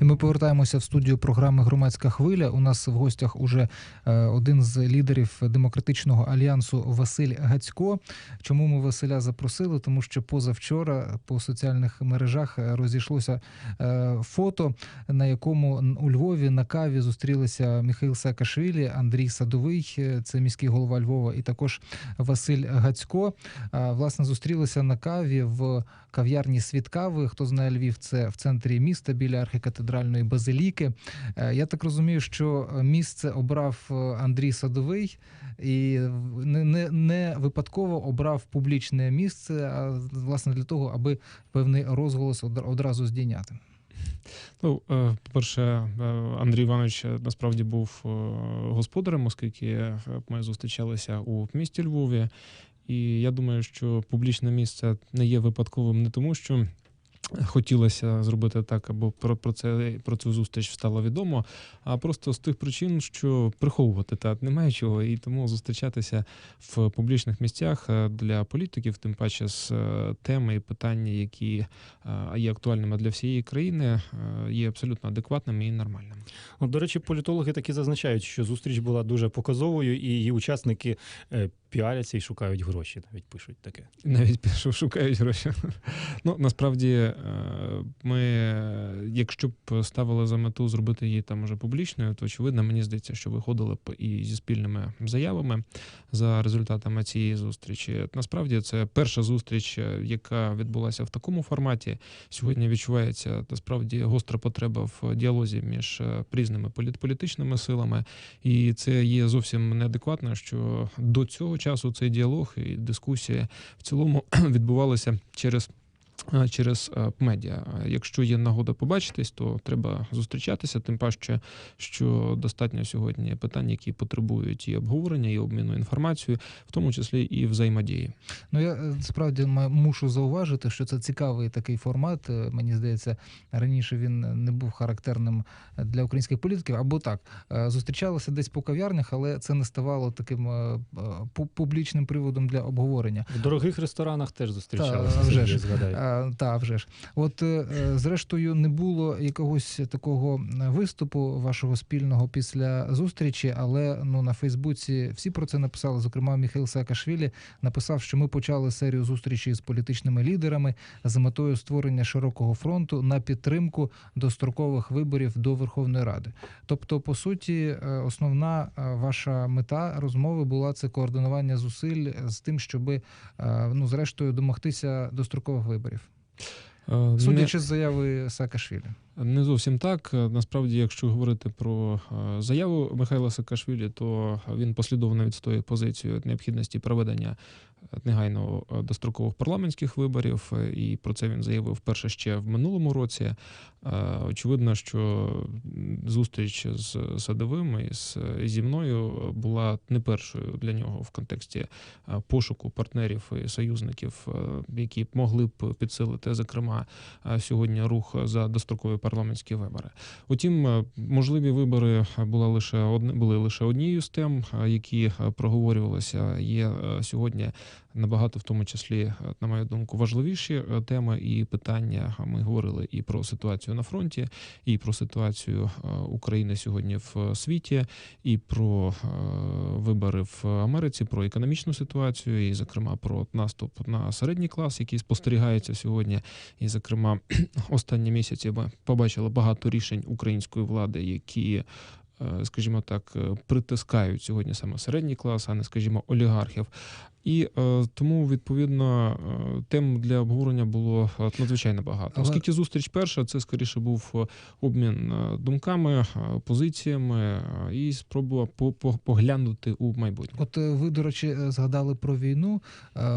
І ми повертаємося в студію програми Громадська хвиля. У нас в гостях уже е, один з лідерів демократичного альянсу Василь Гацько. Чому ми Василя запросили? Тому що позавчора по соціальних мережах е, розійшлося е, фото, на якому у Львові на каві зустрілися Михайло Саакашвілі, Андрій Садовий, це міський голова Львова, і також Василь Гацько. Власне, зустрілися на каві в кав'ярні Світ кави. Хто знає Львів, це в центрі міста біля архікатедральної базиліки. Е, Я так розумію, що місце обрав е, Андрій Садовий і не, не, не випадково обрав публічне місце, а власне для того, аби певний розголос од- одразу здійняти. Ну, е, по-перше, Андрій Іванович насправді був господарем, оскільки ми зустрічалися у місті Львові. І я думаю, що публічне місце не є випадковим не тому, що хотілося зробити так, або про, про це про цю зустріч стало відомо, а просто з тих причин, що приховувати та немає чого, і тому зустрічатися в публічних місцях е, для політиків, тим паче з е, теми і питання, які е, є актуальними для всієї країни, є абсолютно адекватними і нормальними. До речі, політологи таки зазначають, що зустріч була дуже показовою, і її учасники піаряться і шукають гроші. Навіть пишуть таке. Навіть пишу, шукають гроші. Ну насправді, е, ми, якщо б ставили за мету зробити її там уже публічною, то очевидно, мені здається, що виходили б і зі спільними заявами за результатами цієї зустрічі. Насправді, це перша зустріч, е, яка відбулася в такому форматі. Сьогодні відчувається насправді гостра потреба в діалозі між е, різними політ- політичними силами, і це є зовсім неадекватно, що до цього часу цей діалог і дискусія в цілому відбувалася через. Е, Через е, медіа. Якщо є нагода побачитись, то треба зустрічатися. Тим паче, що достатньо сьогодні питань, які потребують і обговорення, і обміну інформацією, в тому числі і взаємодії. Ну я е, справді мушу зауважити, що це цікавий такий формат. Мені здається, раніше він не був характерним для українських політиків. Або так зустрічалися десь по кав'ярнях, але це не ставало таким пу- публічним приводом для обговорення. В дорогих ресторанах теж зустрічалися. Та, вже ж. згадаю. Та, вже ж. От, е, е, зрештою, не було якогось такого виступу вашого спільного після зустрічі, але ну, на Фейсбуці всі про це написали. Зокрема, Міхайл Саакашвілі написав, що ми почали серію зустрічей з політичними лідерами з метою створення широкого фронту на підтримку дострокових виборів до Верховної Ради. Тобто, по суті, е, основна е, ваша мета розмови була це координування зусиль з тим, щоби е, ну, зрештою домогтися дострокових виборів. Е, Судячи з заяви Саакашвілі. Не зовсім так. Насправді, якщо говорити про е, заяву Михайла Саакашвілі, то він послідовно відстоює позицію необхідності проведення е, негайно е, дострокових парламентських виборів, і про це він заявив вперше ще в минулому році. Очевидно, що зустріч з Садовим і з зі мною була не першою для нього в контексті пошуку партнерів і союзників, які могли б підсилити, зокрема, сьогодні рух за дострокові парламентські вибори. Утім, е, можливі вибори була лише одне були лише однією з тем, е, які е, проговорювалися. Є е, сьогодні набагато, в тому числі, е, на мою думку, важливіші е, теми і питання. Ми говорили і про ситуацію на фронті, і про ситуацію е, України сьогодні в світі, і про вибори в Америці, про економічну ситуацію, і, зокрема, про наступ на середній клас, який спостерігається сьогодні. І, зокрема, останні місяці ми побачили багато рішень української влади, які. Скажімо так, притискають сьогодні саме середній клас, а не скажімо, олігархів. І е, тому відповідно е, тем для обговорення було е, надзвичайно багато. Але- Оскільки зустріч перша, це скоріше був обмін думками, позиціями і спроба по- по- поглянути у майбутнє. От ви, до речі, згадали про війну,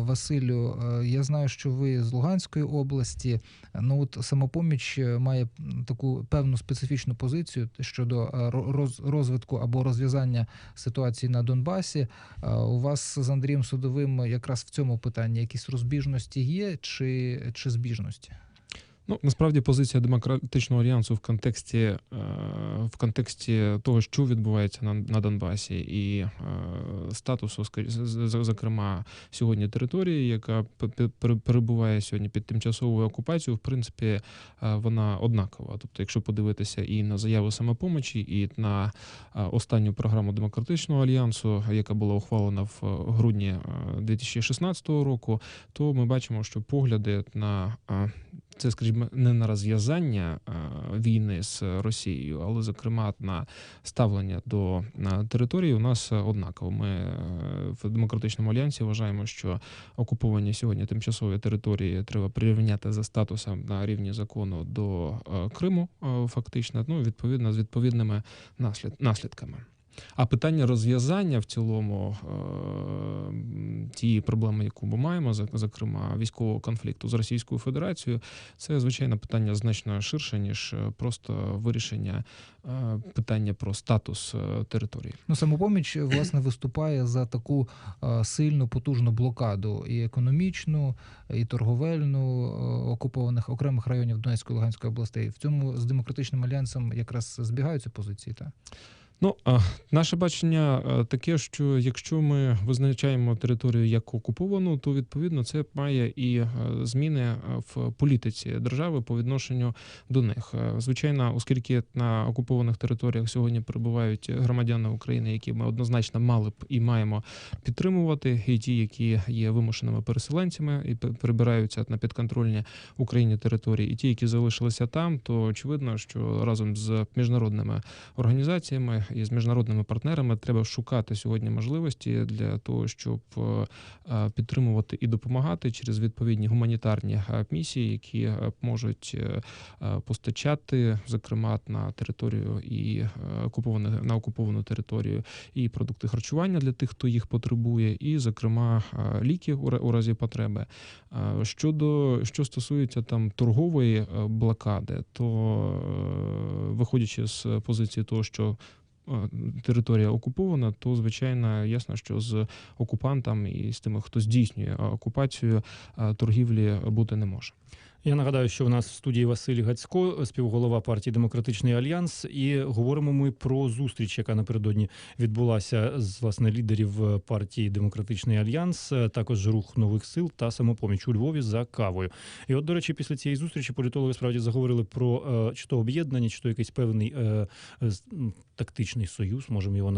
Василю. Я знаю, що ви з Луганської області. Ну от самопоміч має таку певну специфічну позицію щодо ро- роз- розвитку або розв'язання ситуації на Донбасі. У вас з Андрієм Судовим якраз в цьому питанні якісь розбіжності є чи, чи збіжності? Ну насправді позиція демократичного альянсу в контексті е, в контексті того, що відбувається на, на Донбасі, і е, статусу, зокрема, сьогодні території, яка перебуває сьогодні під тимчасовою окупацією, в принципі, е, вона однакова. Тобто, якщо подивитися і на заяву самопомочі, і на останню програму демократичного альянсу, яка була ухвалена в грудні е, 2016 року, то ми бачимо, що погляди на це, скажімо, не на розв'язання е, війни з Росією, але зокрема на ставлення до території у нас однаково. Ми е, в демократичному альянсі вважаємо, що окуповані сьогодні тимчасові території треба прирівняти за статусом на рівні закону до е, Криму, е, фактично, ну відповідно з відповідними наслід, наслідками. А питання розв'язання в цілому е, тієї проблеми, яку ми маємо, зок- зокрема військового конфлікту з Російською Федерацією, це звичайно питання значно ширше ніж е, просто вирішення е, питання про статус території. Ну, самопоміч власне виступає за таку сильну потужну блокаду і економічну, і торговельну окупованих окремих районів Донецької Луганської областей. В цьому з демократичним альянсом якраз збігаються позиції. Так? Ну, наше бачення таке, що якщо ми визначаємо територію як окуповану, то відповідно це має і зміни в політиці держави по відношенню до них. Звичайно, оскільки на окупованих територіях сьогодні перебувають громадяни України, які ми однозначно мали б і маємо підтримувати, і ті, які є вимушеними переселенцями і пе- перебираються на підконтрольні Україні території, і ті, які залишилися там, то очевидно, що разом з міжнародними організаціями і з міжнародними партнерами треба шукати сьогодні можливості для того, щоб е, е, підтримувати і допомагати через відповідні гуманітарні е, місії, які можуть постачати, зокрема на територію і окупованих на окуповану територію, і продукти харчування для тих, хто їх потребує, і зокрема ліки у ра- у разі потреби. Щодо що стосується там торгової блокади, то виходячи з позиції того, що територія окупована, то звичайно ясно, що з окупантом і з тими, хто здійснює окупацію, е, торгівлі бути не може. Я нагадаю, що в нас в студії Василь Гацько, співголова партії Демократичний Альянс, і говоримо ми про зустріч, яка напередодні відбулася з власне лідерів е, партії Демократичний Альянс, е, також рух нових сил та самопоміч у Львові за кавою. І от, до речі, після цієї зустрічі політологи справді заговорили про е, чи то об'єднання, чи то якийсь певний тактичний союз, можемо його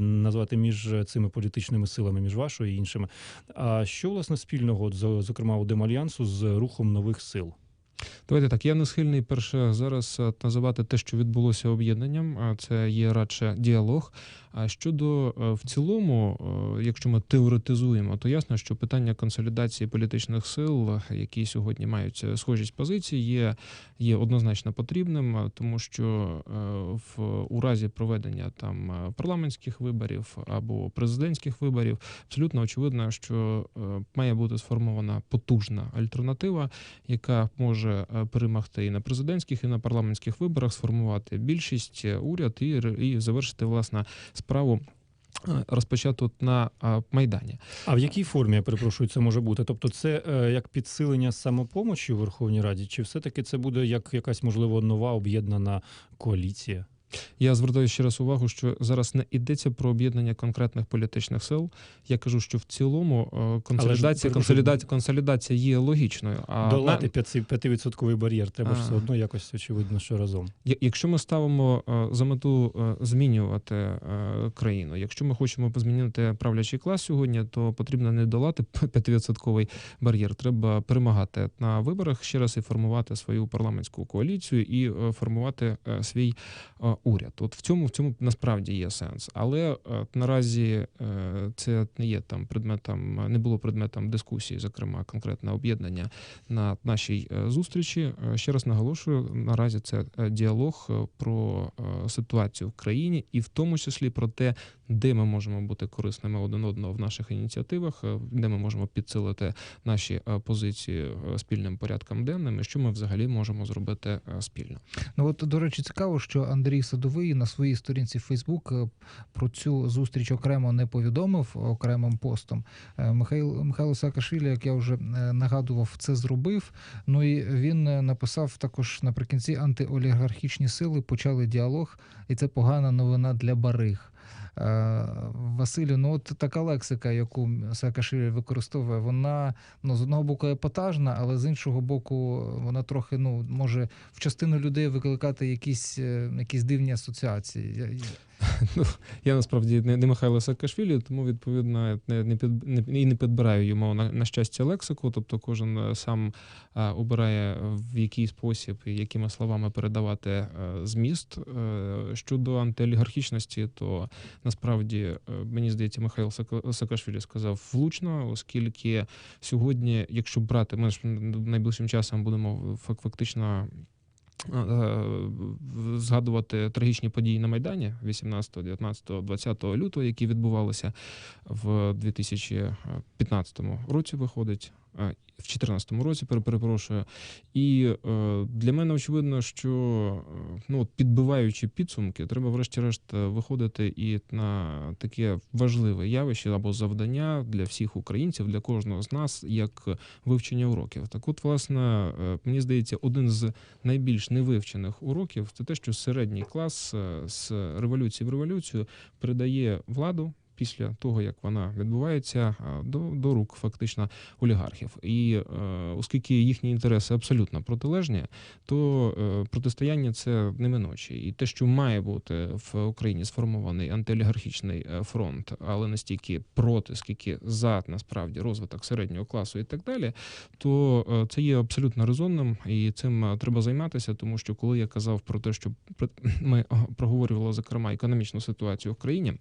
назвати між цими політичними силами, між вашою і іншими. А що власне спільного, зокрема у Демальянсу, з рухом нових сил? Давайте так. Я не схильний перше зараз е, називати те, що відбулося об'єднанням. а Це є радше діалог. А щодо е, в цілому, е, якщо ми теоретизуємо, то ясно, що питання консолідації політичних сил, які сьогодні мають е, схожість позицій, є, є однозначно потрібним, тому що в у разі проведення там парламентських виборів або президентських виборів, абсолютно очевидно, що має бути сформована потужна альтернатива, яка може перемогти і на президентських, і на парламентських виборах, сформувати більшість уряд і, і завершити власне справу. е, Розпочату на е, майдані, А в якій формі, я перепрошую, це може бути? Тобто, це е, як підсилення самопомочі у Верховній Раді, чи все-таки це буде як якась можливо нова об'єднана коаліція? Я звертаю ще раз увагу, що зараз не йдеться про об'єднання конкретних політичних сил. Я кажу, що в цілому е, консолідація, консолідація, консолідація є логічною. А Долати на- 5% бар'єр треба ж все одно якось очевидно, що разом. Якщо ми ставимо е, за мету е, змінювати країну, якщо ми хочемо змінити правлячий клас сьогодні, то потрібно не долати 5% бар'єр. Треба перемагати на виборах ще раз і формувати свою парламентську коаліцію і формувати свій уряд. От в цьому в цьому насправді є сенс. Але е, наразі е, це не є там предметом, не було предметом дискусії, зокрема конкретне об'єднання на нашій е, зустрічі. Ще раз наголошую, наразі це діалог про ситуацію в країні, і в тому числі про те, де ми можемо бути корисними один одного в наших ініціативах, де ми можемо підсилити наші позиції спільним порядком денним, і що ми взагалі можемо зробити спільно. Ну от до речі, цікаво, що Андрій Садовий на своїй сторінці Фейсбук е, про цю зустріч окремо не повідомив окремим постом. Е, Михайло Михайло Саакашвілі, як я вже е, нагадував, це зробив. Ну і він написав також наприкінці антиолігархічні сили почали діалог, і це погана новина для бариг. Е, Василю, ну от така лексика, яку Саакашвілі використовує, вона ну з одного боку епатажна, але з іншого боку, вона трохи ну може в частину людей викликати якісь, е, якісь дивні асоціації. Ну, я насправді не, Михайло Саакашвілі, тому відповідно не, не, під, не, і не підбираю йому на, на щастя лексику. Тобто кожен е, сам а, обирає в який спосіб і якими словами передавати е, зміст. Е, щодо антиолігархічності, то насправді е, мені здається, Михайло Саакашвілі сказав влучно, оскільки сьогодні, якщо брати, ми ж найближчим часом будемо фактично е, згадувати трагічні події на Майдані 18, 19, 20 лютого, які відбувалися в 2015 році, виходить. В 2014 році пере- перепрошую, і е, для мене очевидно, що е, ну підбиваючи підсумки, треба, врешті-решт, е, виходити і на таке важливе явище або завдання для всіх українців, для кожного з нас, як вивчення уроків. Так, от, власне, мені здається, один з найбільш невивчених уроків це те, що середній клас з революції в революцію передає владу. Після того, як вона відбувається, до, до рук фактично олігархів, і е, оскільки їхні інтереси абсолютно протилежні, то е, протистояння це неминуче. І те, що має бути в Україні сформований антиолігархічний е, фронт, але настільки проти, скільки за насправді розвиток середнього класу і так далі, то це є абсолютно резонним, і цим треба займатися, тому що коли я казав про те, що ми проговорювали зокрема економічну ситуацію в країні.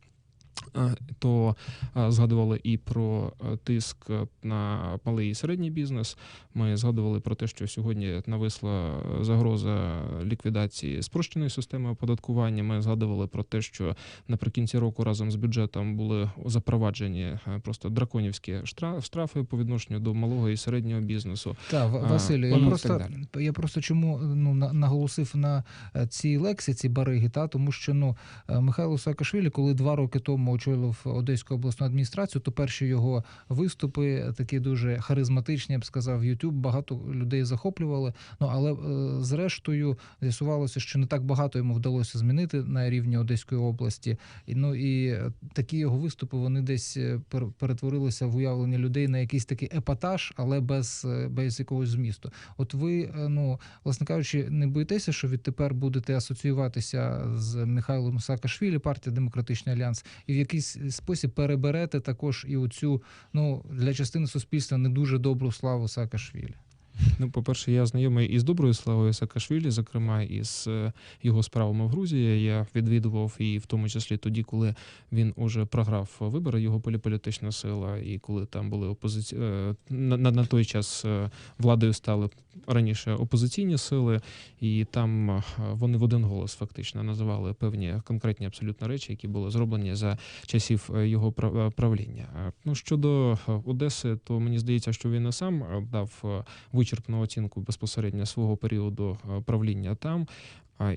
Е, То е, згадували і про е, тиск на малий і середній бізнес. Ми згадували про те, що сьогодні нависла загроза ліквідації спрощеної системи оподаткування. Ми згадували про те, що наприкінці року разом з бюджетом були запроваджені просто драконівські штра- штрафи по відношенню до малого і середнього бізнесу. Та Василю, я ну, просто так я просто чому ну на- наголосив на цій лексиці бариги, та тому що ну Михайло Саакашвілі, коли два роки тому очолив Одеську обласну адміністрацію, то перші його виступи такі дуже харизматичні, я б сказав, YouTube, багато людей захоплювали. Ну але е, зрештою з'ясувалося, що не так багато йому вдалося змінити на рівні Одеської області. І ну і е, такі його виступи вони десь е, перетворилися в уявлення людей на якийсь такий епатаж, але без, без якогось змісту. От ви, ну власне кажучи, не боїтеся, що відтепер будете асоціюватися з Михайлом Саакашвілі, партія Демократичний Альянс, і в якийсь спосіб переберете також і оцю ну для частини суспільства не дуже добру славу Саакашвілі. Ну, по-перше, я знайомий із доброю славою Саакашвілі, зокрема із е, його справами в Грузії. Я відвідував і в тому числі тоді, коли він уже програв вибори, його поліполітична сила, і коли там були опозиці... е, на, на, на той час е, владою стали раніше опозиційні сили, і там вони в один голос фактично називали певні конкретні абсолютно речі, які були зроблені за часів його прав- правління. Ну щодо Одеси, то мені здається, що він і сам дав е, вичерпну оцінку безпосередньо свого періоду е, правління там.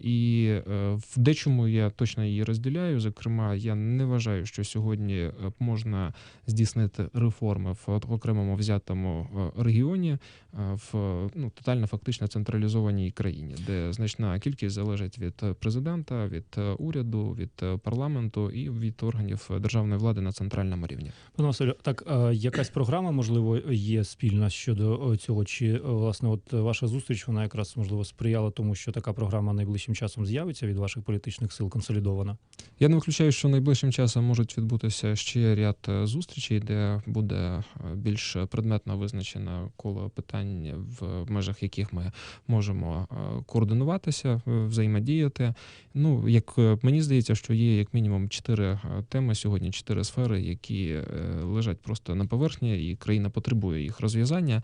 І е, в дечому я точно її розділяю. Зокрема, я не вважаю, що сьогодні е, можна здійснити реформи в окремому взятому е, регіоні, в ну тотально фактично централізованій країні, де значна кількість залежить від президента, від уряду, від парламенту і від органів державної влади на центральному рівні. Пане Василю, так якась програма можливо є спільна щодо цього? Чи власне, от ваша зустріч вона якраз можливо сприяла тому, що така програма найближчим часом з'явиться від ваших політичних сил консолідована? Я не виключаю, що найближчим часом можуть відбутися ще ряд е, зустрічей, де буде е, більш предметно визначено коло питань, в межах яких ми можемо е, координуватися, взаємодіяти. Ну, як мені здається, що є як мінімум чотири теми сьогодні, чотири сфери, які лежать просто на поверхні, і країна потребує їх розв'язання.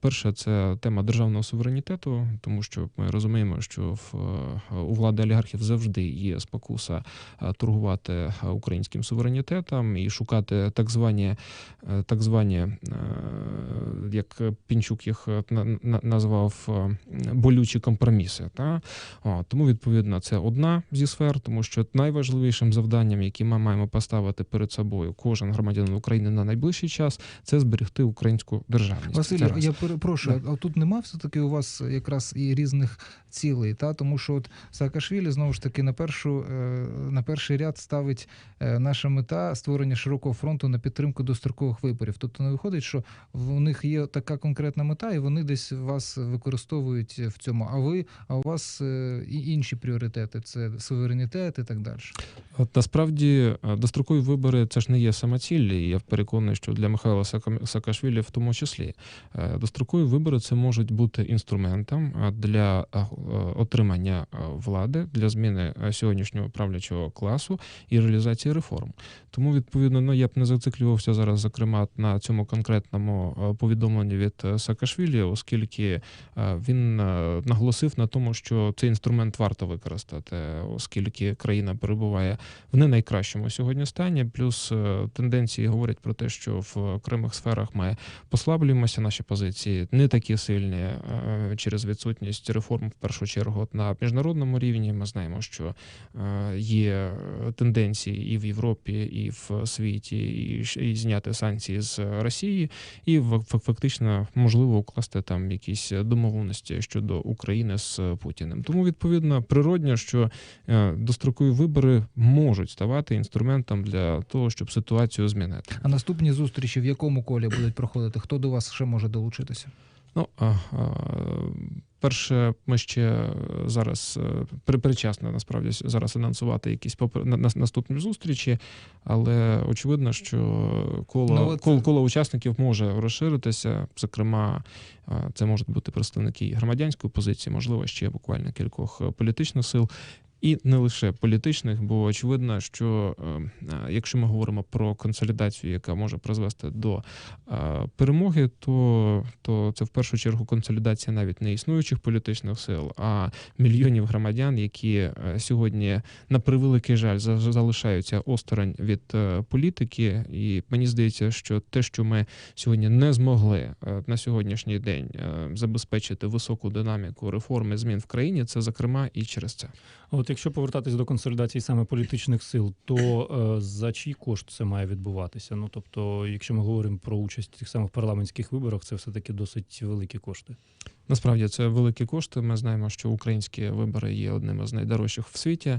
Перше це тема державного суверенітету, тому що ми розуміємо, що в у влади олігархів завжди є спокуса е, торгувати е, українським суверенітетом і шукати так звані, е, так звані, як Пінчук їх на- на- назвав болючі компроміси. Та? О, тому, відповідно, це одна зі сфер, тому що найважливішим завданням, яке ми маємо поставити перед собою, кожен громадянин України на найближчий час, це зберегти українську державність. Василь, я перепрошую, а тут нема все-таки у вас якраз і різних цілей, та тому що от Саакашвілі знову ж таки на першу е, на перший ряд ставить е, наша мета створення широкого фронту на підтримку дострокових виборів. Тобто не виходить, що в- них є така конкретна мета, і вони десь вас використовують в цьому. А ви, а у вас е, і інші пріоритети це суверенітет і так далі. От насправді дострокові вибори це ж не є самоціль, і я переконаний, що для Михайла Саакашвілі в тому числі дострокові вибори це можуть бути інструментом для отримання е, влади, для зміни е, сьогоднішнього правлячого класу і реалізації реформ. Тому відповідно, ну я б не зациклювався зараз, зокрема на цьому конкретному е, повідомленні від е, Саакашвілі, оскільки е, він е, наголосив на тому, що цей інструмент варто використати, оскільки країна перебуває в не найкращому сьогодні стані. Плюс е, тенденції говорять про те, що в окремих сферах ми послаблюємося, наші позиції не такі сильні е, через відсутність реформ в першу чергу от на міжнародному рівні. Ми знаємо, що е, є тенденції і в Європі, і в світі, і, і зняти санкції з Росії, і фактично можливо укласти там якісь домовленості щодо України з Путіним. Тому відповідно природньо, що е, дострокові вибори можуть ставати інструментом для того, щоб ситуацію змінити. А наступні зустрічі в якому колі будуть проходити? Хто до вас ще може долучитися? Ну перше, ми ще зараз е, при- причасно насправді зараз анонсувати якісь попри... на- на- наступні зустрічі, але очевидно, що коло, Ну, от- коло, коло учасників може розширитися. Зокрема, це можуть бути представники громадянської позиції, можливо, ще буквально кількох е, політичних сил. І не лише політичних, бо очевидно, що е, е, якщо ми говоримо про консолідацію, яка може призвести до е, перемоги, то, то це в першу чергу консолідація навіть не існуючих політичних сил, а мільйонів громадян, які е, сьогодні на превеликий жаль за- залишаються осторонь від політики. І мені здається, що те, що ми сьогодні не змогли на сьогоднішній день забезпечити високу динаміку реформи змін в країні, це зокрема і через це. А От якщо повертатись до консолідації саме політичних сил, то е, за чий кошт це має відбуватися? Ну тобто, якщо ми говоримо про участь в тих самих парламентських виборах, це все таки досить великі кошти. Насправді це великі кошти. Ми знаємо, що українські вибори є одним із найдорожчих в світі.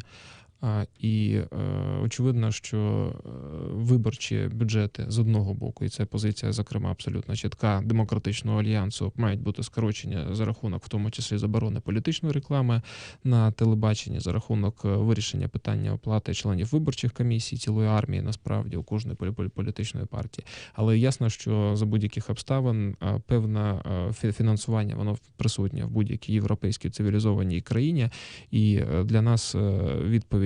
І е, очевидно, що е, виборчі бюджети з одного боку, і це позиція, зокрема, абсолютно чітка демократичного альянсу, мають бути скорочені за рахунок, в тому числі заборони політичної реклами на телебаченні, за рахунок е, вирішення питання оплати членів виборчих комісій, цілої армії, насправді у кожної полі- полі- політичної партії. Але ясно, що за будь-яких обставин певне фі- фінансування воно присутнє в будь-якій європейській цивілізованій країні. І для нас е,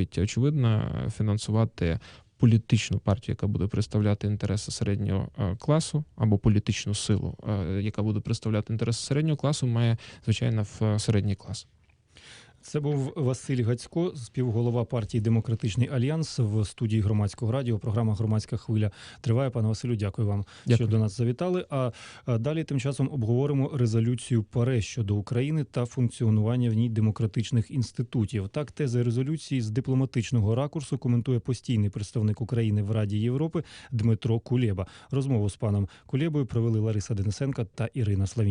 відповідь очевидна фінансувати. Політичну партію, яка буде представляти інтереси середнього е, класу, або політичну силу, е, яка буде представляти інтереси середнього класу, має звичайно в е, середній клас. Це був Василь Гацько, співголова партії Демократичний Альянс в студії громадського радіо. Програма Громадська хвиля триває. Пане Василю, дякую вам, Дякую. що до нас завітали. А далі тим часом обговоримо резолюцію ПАРЕ щодо України та функціонування в ній демократичних інститутів. Так, тези резолюції з дипломатичного ракурсу коментує постійний представник України в Раді Європи Дмитро Кулєба. Розмову з паном Кулєбою провели Лариса Денисенка та Ірина Славінська.